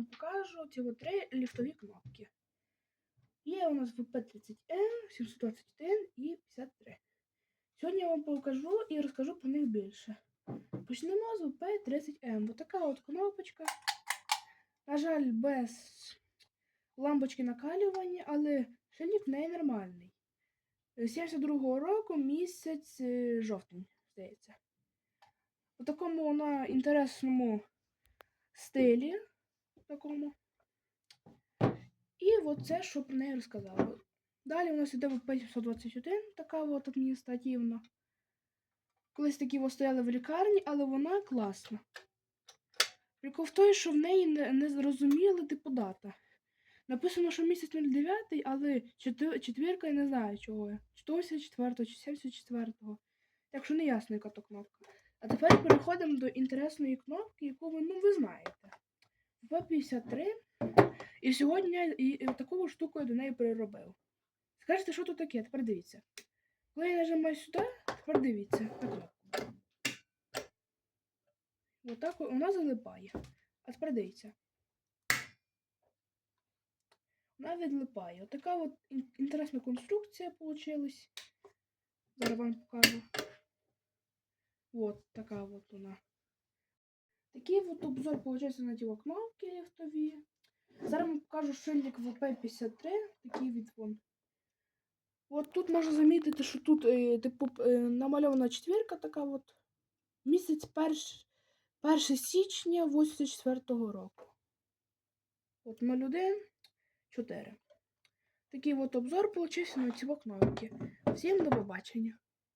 вам покажу ці три ліфтові кнопки. Є у нас VP30M, 721 і 53. Сьогодні я вам покажу і розкажу про них більше. Почнемо з VP30M. Ось така от кнопочка. На жаль, без лампочки накалювання, але шильник в неї нормальний. 72-го року місяць е, жовтень, здається. У такому вона інтересному стилі. Такому. І оце, що про неї розказала. Далі у нас іде VP721, така от адміністративна. Колись такі стояли в лікарні, але вона класна. Прикол в той, що в неї не, не зрозуміли типу дата. Написано, що місяць 09, але четвірка я не знаю чого. Чи то 84 чи 74-го. Так що не ясно, яка то кнопка. А тепер переходимо до інтересної кнопки, яку ви, ну, ви знаєте. В53. І сьогодні я і, таку штуку я до неї переробив. Скажете, що тут таке? Тепер дивіться. Коли я нажимаю сюди, тепер дивіться. Отак вона залипає. А тепер дивіться. Вона відлипає. Отака от інтересна конструкція получилась. Зараз вам покажу. От така от вона. Такий от обзор получився на ті о кнопки ліфтові. Зараз вам покажу шильник VP53, такий від вон. От тут можна замітити, що тут е, типу, е, намальована четвірка така от. Місяць 1, 1 січня 84-го року. От 01, 4. Такий от обзор получився на ці кнопки. Всім до побачення.